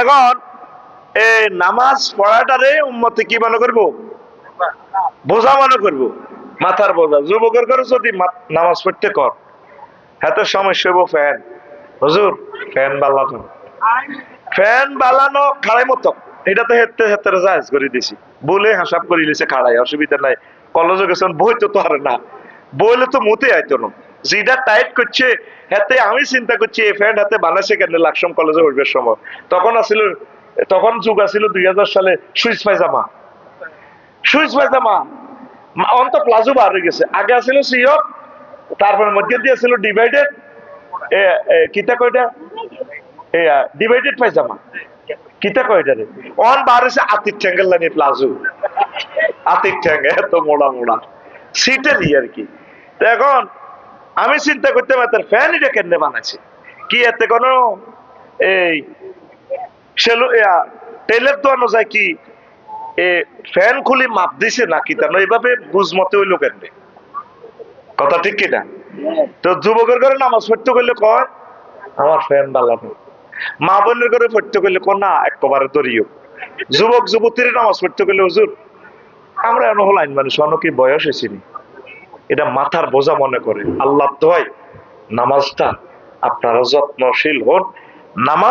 এখন এই নামাজ পড়াটারে উম্মতে কি মনে করব? বোঝা মনে করব। মাথার বোঝা। যুবকের করে যদি নামাজ পড়তে কর, হাতে সমস্যা হইব ফ্যান। হুজুর, ফ্যান বালানো। ফ্যান বালানো খাড়াই মতো। এটা তো হেতে হেতে জাহাজ করে দিছি। বলে হাসাব করে লিছে খাড়াই, অসুবিধা নাই। কলেজে গেছেন, বই তো তো আর না। বইলে তো মতে আইতো না। যেটা টাইট করছে, হাতে আমি চিন্তা করছি, এই ফ্যান হাতে বানাইছে কেন, লাকসম কলেজে উঠবে সময়। তখন আসছিল তখন যুগ আসছিল দুই সালে সুইচ পায়জামা। সুইচ পায়জামা অন্ত প্লাজো বার হয়ে গেছে। আগে আসছিল সিও তারপরে মধ্যে দিয়ে ছিল ডিভাইডেড কিতা কয়টা? ডিভাইডেড পায়জামা। কিতা কয়টা রে? অন বার হয়েছে আতির ঠ্যাঙ্গেল লাইনি প্লাজো। আতির ঠ্যাঙ্গে এত মোড়া মোড়া। সিটেরই আর কি। এখন আমি চিন্তা করতে পারতাম ফ্যান এটা কেন বানাইছে কি, এতে কোনো, এই, সেলু টেলের যায় কি, এ ফ্যান খুলি মাপ দিছে নাকি, তা এইভাবে মতে হইল কেন কথা ঠিক কিনা তো যুবকের ঘরে নামাজ পড়তে করলে কয়, আমার ফ্যান বালানো মা বোনের ঘরে পড়তে করলে কো না, একবারে দরিও যুবক, যুবতীর নামাজ পড়তে করলে হুজুর, আমরা এমন হল আইন মানুষ অন্য কি বয়স হয়েছিনি এটা মাথার বোঝা মনে করে। আল্লাহ তো নামাজটা আপনারা যত্নশীল হন। নামাজ